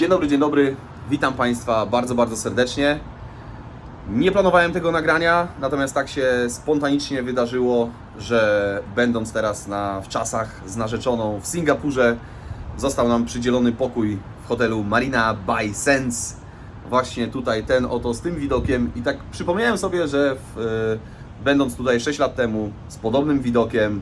Dzień dobry, dzień dobry. Witam Państwa bardzo, bardzo serdecznie. Nie planowałem tego nagrania, natomiast tak się spontanicznie wydarzyło, że będąc teraz na, w czasach z narzeczoną w Singapurze, został nam przydzielony pokój w hotelu Marina by Sands. Właśnie tutaj ten oto z tym widokiem i tak przypomniałem sobie, że w, e, będąc tutaj 6 lat temu z podobnym widokiem,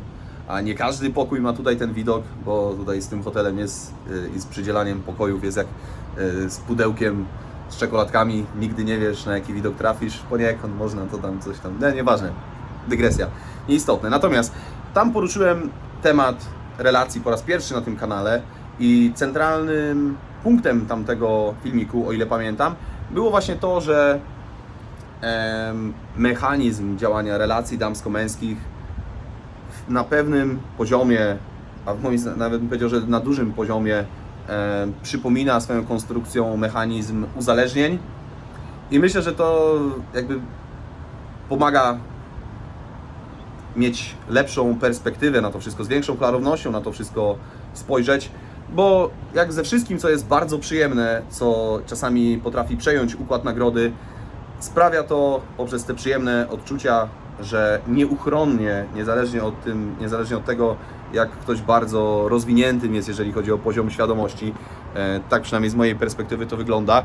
a nie każdy pokój ma tutaj ten widok, bo tutaj z tym hotelem jest e, i z przydzielaniem pokojów jest jak e, z pudełkiem z czekoladkami. Nigdy nie wiesz na jaki widok trafisz, poniekąd można to tam coś tam, nie, nieważne, dygresja, nieistotne. Natomiast tam poruszyłem temat relacji po raz pierwszy na tym kanale i centralnym punktem tamtego filmiku, o ile pamiętam, było właśnie to, że mechanizm działania relacji damsko-męskich na pewnym poziomie, a w moim nawet bym powiedział, że na dużym poziomie e, przypomina swoją konstrukcją mechanizm uzależnień. I myślę, że to jakby pomaga mieć lepszą perspektywę na to wszystko, z większą klarownością na to wszystko spojrzeć, bo jak ze wszystkim, co jest bardzo przyjemne, co czasami potrafi przejąć układ nagrody, sprawia to poprzez te przyjemne odczucia, że nieuchronnie, niezależnie od, tym, niezależnie od tego, jak ktoś bardzo rozwiniętym jest, jeżeli chodzi o poziom świadomości, e, tak przynajmniej z mojej perspektywy to wygląda,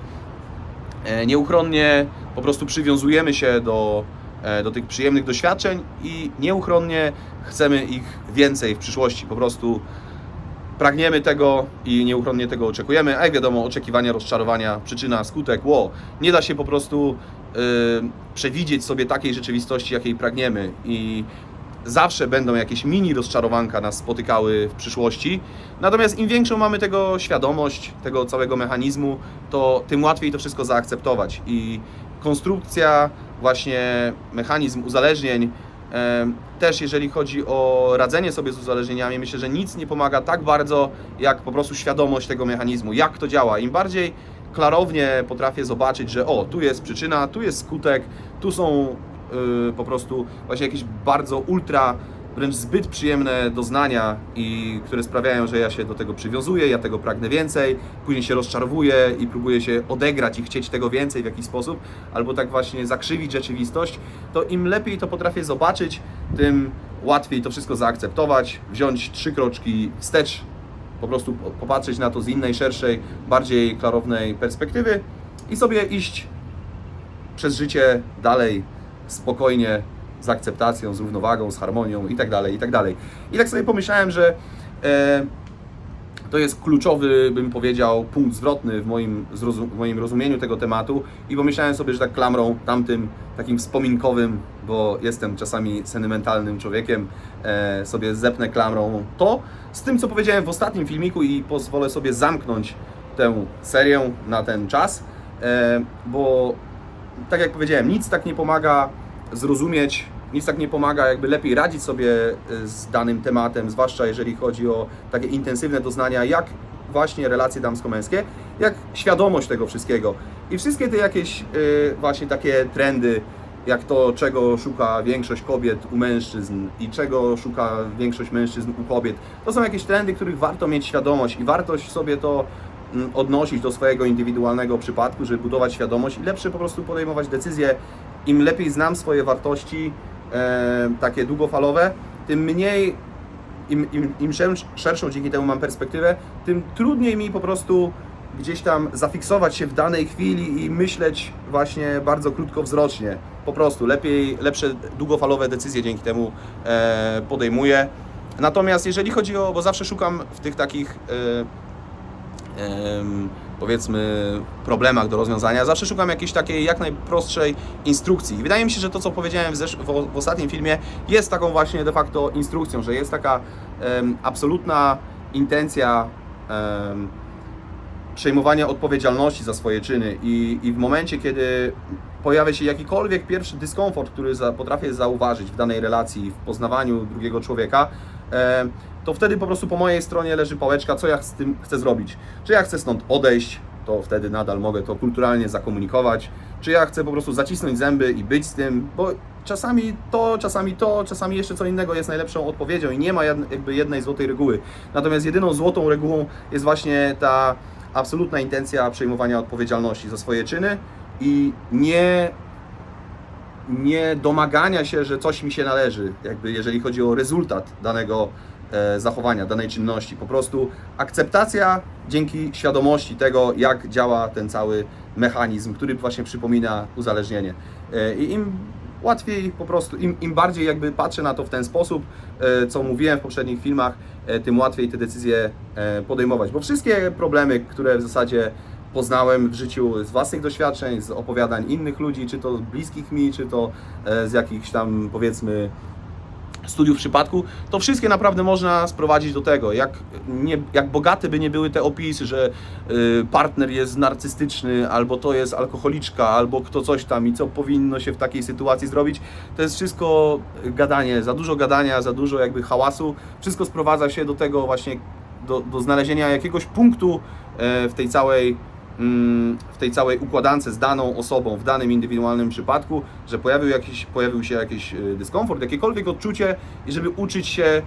e, nieuchronnie po prostu przywiązujemy się do, e, do tych przyjemnych doświadczeń i nieuchronnie chcemy ich więcej w przyszłości. Po prostu pragniemy tego i nieuchronnie tego oczekujemy, a jak wiadomo, oczekiwania, rozczarowania, przyczyna, skutek, ło, nie da się po prostu y, przewidzieć sobie takiej rzeczywistości, jakiej pragniemy. I zawsze będą jakieś mini rozczarowanka nas spotykały w przyszłości. Natomiast im większą mamy tego świadomość, tego całego mechanizmu, to tym łatwiej to wszystko zaakceptować. I konstrukcja, właśnie mechanizm uzależnień Też jeżeli chodzi o radzenie sobie z uzależnieniami, myślę, że nic nie pomaga tak bardzo, jak po prostu świadomość tego mechanizmu, jak to działa. Im bardziej klarownie potrafię zobaczyć, że o, tu jest przyczyna, tu jest skutek, tu są y, po prostu właśnie jakieś bardzo ultra, wręcz zbyt przyjemne doznania, i które sprawiają, że ja się do tego przywiązuję, ja tego pragnę więcej, później się rozczarowuję i próbuję się odegrać i chcieć tego więcej w jakiś sposób, albo tak właśnie zakrzywić rzeczywistość, to im lepiej to potrafię zobaczyć, tym łatwiej to wszystko zaakceptować, wziąć trzy kroczki wstecz, po prostu po- popatrzeć na to z innej, szerszej, bardziej klarownej perspektywy i sobie iść przez życie dalej, spokojnie, z akceptacją, z równowagą, z harmonią i tak dalej, i tak dalej. I tak sobie pomyślałem, że e, to jest kluczowy, bym powiedział, punkt zwrotny w moim, w moim rozumieniu tego tematu i pomyślałem sobie, że tak klamrą tamtym takim wspominkowym, bo jestem czasami sentymentalnym człowiekiem, e, sobie zepnę klamrą to z tym, co powiedziałem w ostatnim filmiku i pozwolę sobie zamknąć tę serię na ten czas, e, bo tak jak powiedziałem, nic tak nie pomaga zrozumieć, nic tak nie pomaga jakby lepiej radzić sobie y, z danym tematem, zwłaszcza jeżeli chodzi o takie intensywne doznania, jak właśnie relacje damsko-męskie, jak świadomość tego wszystkiego. I wszystkie te jakieś y, właśnie takie trendy, jak to, czego szuka większość kobiet u mężczyzn i czego szuka większość mężczyzn u kobiet, to są jakieś trendy, których warto mieć świadomość i wartość sobie to mm, odnosić do swojego indywidualnego przypadku, żeby budować świadomość i lepsze po prostu podejmować decyzje. Im lepiej znam swoje wartości, e, takie długofalowe, tym mniej, im, im, im szer- szerszą dzięki temu mam perspektywę, tym trudniej mi po prostu gdzieś tam zafiksować się w danej chwili i myśleć właśnie bardzo krótkowzrocznie. Po prostu lepiej, lepsze długofalowe decyzje dzięki temu e, podejmuję. Natomiast jeżeli chodzi o, bo zawsze szukam w tych takich e, em, powiedzmy problemach do rozwiązania, zawsze szukam jakiejś takiej jak najprostszej instrukcji. I wydaje mi się, że to, co powiedziałem w, w, w ostatnim filmie, jest taką właśnie de facto instrukcją, że jest taka em, absolutna intencja em, przejmowania odpowiedzialności za swoje czyny i, i w momencie, kiedy pojawia się jakikolwiek pierwszy dyskomfort, który za, potrafię zauważyć w danej relacji, w poznawaniu drugiego człowieka, e, to wtedy po prostu po mojej stronie leży pałeczka, co ja z tym chcę zrobić. Czy ja chcę stąd odejść, to wtedy nadal mogę to kulturalnie zakomunikować, czy ja chcę po prostu zacisnąć zęby i być z tym, bo czasami to, czasami to, czasami jeszcze co innego jest najlepszą odpowiedzią i nie ma jakby jednej złotej reguły. Natomiast jedyną złotą regułą jest właśnie ta absolutna intencja przejmowania odpowiedzialności za swoje czyny i nie nie domagania się, że coś mi się należy, jakby jeżeli chodzi o rezultat danego zachowania, danej czynności. Po prostu akceptacja dzięki świadomości tego, jak działa ten cały mechanizm, który właśnie przypomina uzależnienie. E, I im łatwiej po prostu, im, im bardziej jakby patrzę na to w ten sposób, e, co mówiłem w poprzednich filmach, e, tym łatwiej te decyzje e, podejmować. Bo wszystkie problemy, które w zasadzie poznałem w życiu z własnych doświadczeń, z opowiadań innych ludzi, czy to bliskich mi, czy to e, z jakichś tam powiedzmy studiów przypadku, to wszystkie naprawdę można sprowadzić do tego, jak, nie, jak bogate by nie były te opisy, że y, partner jest narcystyczny, albo to jest alkoholiczka, albo kto coś tam i co powinno się w takiej sytuacji zrobić, to jest wszystko gadanie, za dużo gadania, za dużo jakby hałasu, wszystko sprowadza się do tego właśnie, do, do znalezienia jakiegoś punktu e, w tej całej w tej całej układance z daną osobą w danym indywidualnym przypadku, że pojawił, jakiś, pojawił się jakiś y, dyskomfort, jakiekolwiek odczucie i żeby uczyć się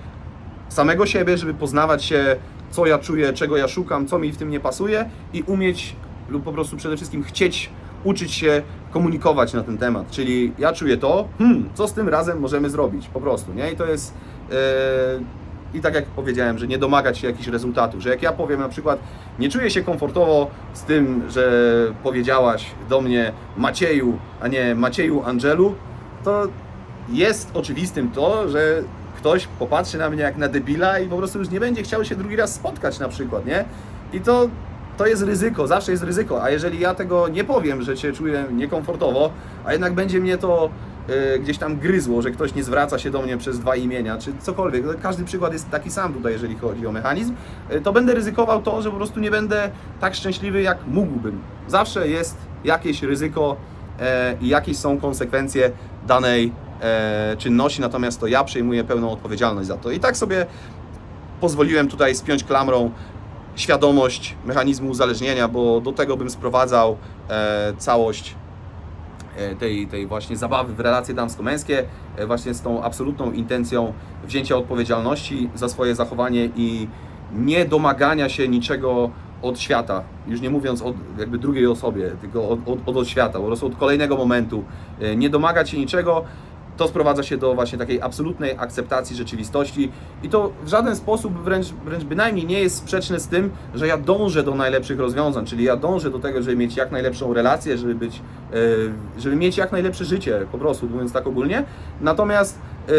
samego siebie, żeby poznawać się, co ja czuję, czego ja szukam, co mi w tym nie pasuje i umieć lub po prostu przede wszystkim chcieć uczyć się komunikować na ten temat. Czyli ja czuję to, hmm, co z tym razem możemy zrobić, po prostu, nie? I to jest... e, i tak jak powiedziałem, że nie domagać się jakichś rezultatów, że jak ja powiem na przykład, nie czuję się komfortowo z tym, że powiedziałaś do mnie Macieju, a nie Macieju Angelu, to jest oczywistym to, że ktoś popatrzy na mnie jak na debila i po prostu już nie będzie chciał się drugi raz spotkać na przykład, nie? I to, to jest ryzyko, zawsze jest ryzyko, a jeżeli ja tego nie powiem, że się czuję niekomfortowo, a jednak będzie mnie to y, gdzieś tam gryzło, że ktoś nie zwraca się do mnie przez dwa imienia, czy cokolwiek. No, Każdy przykład jest taki sam tutaj, jeżeli chodzi o mechanizm. Y, To będę ryzykował to, że po prostu nie będę tak szczęśliwy, jak mógłbym. Zawsze jest jakieś ryzyko e, i jakieś są konsekwencje danej czynności, natomiast to ja przejmuję pełną odpowiedzialność za to. I tak sobie pozwoliłem tutaj spiąć klamrą świadomość mechanizmu uzależnienia, bo do tego bym sprowadzał całość tej, tej właśnie zabawy w relacje damsko-męskie, e, właśnie z tą absolutną intencją wzięcia odpowiedzialności za swoje zachowanie i nie domagania się niczego od świata, już nie mówiąc o jakby drugiej osobie, tylko od, od, od świata, po prostu od kolejnego momentu, E, nie domagać się niczego, to sprowadza się do właśnie takiej absolutnej akceptacji rzeczywistości i to w żaden sposób, wręcz, wręcz bynajmniej nie jest sprzeczne z tym, że ja dążę do najlepszych rozwiązań, czyli ja dążę do tego, żeby mieć jak najlepszą relację, żeby być, e, żeby mieć jak najlepsze życie, po prostu mówiąc tak ogólnie. Natomiast e,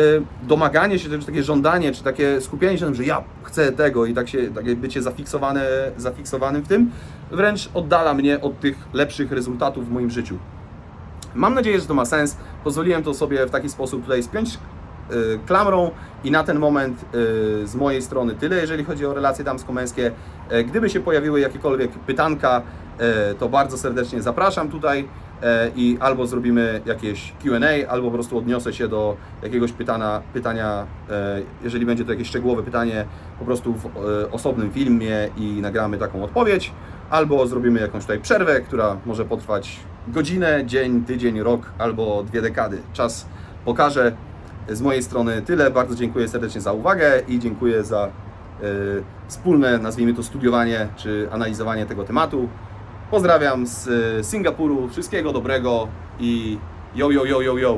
domaganie się, czy takie żądanie, czy takie skupienie się na tym, że ja chcę tego i tak się, takie bycie zafiksowane, zafiksowanym w tym, wręcz oddala mnie od tych lepszych rezultatów w moim życiu. Mam nadzieję, że to ma sens. Pozwoliłem to sobie w taki sposób tutaj spiąć y, klamrą i na ten moment y, z mojej strony tyle, jeżeli chodzi o relacje damsko-męskie. E, Gdyby się pojawiły jakiekolwiek pytanka, to bardzo serdecznie zapraszam tutaj i albo zrobimy jakieś Q&A, albo po prostu odniosę się do jakiegoś pytania, pytania jeżeli będzie to jakieś szczegółowe pytanie, po prostu w osobnym filmie i nagramy taką odpowiedź, albo zrobimy jakąś tutaj przerwę, która może potrwać godzinę, dzień, tydzień, rok albo dwie dekady. Czas pokaże. Z mojej strony tyle. Bardzo dziękuję serdecznie za uwagę i dziękuję za e, wspólne, nazwijmy to, studiowanie czy analizowanie tego tematu. Pozdrawiam z e, Singapuru. Wszystkiego dobrego i yo, yo, yo, yo, yo.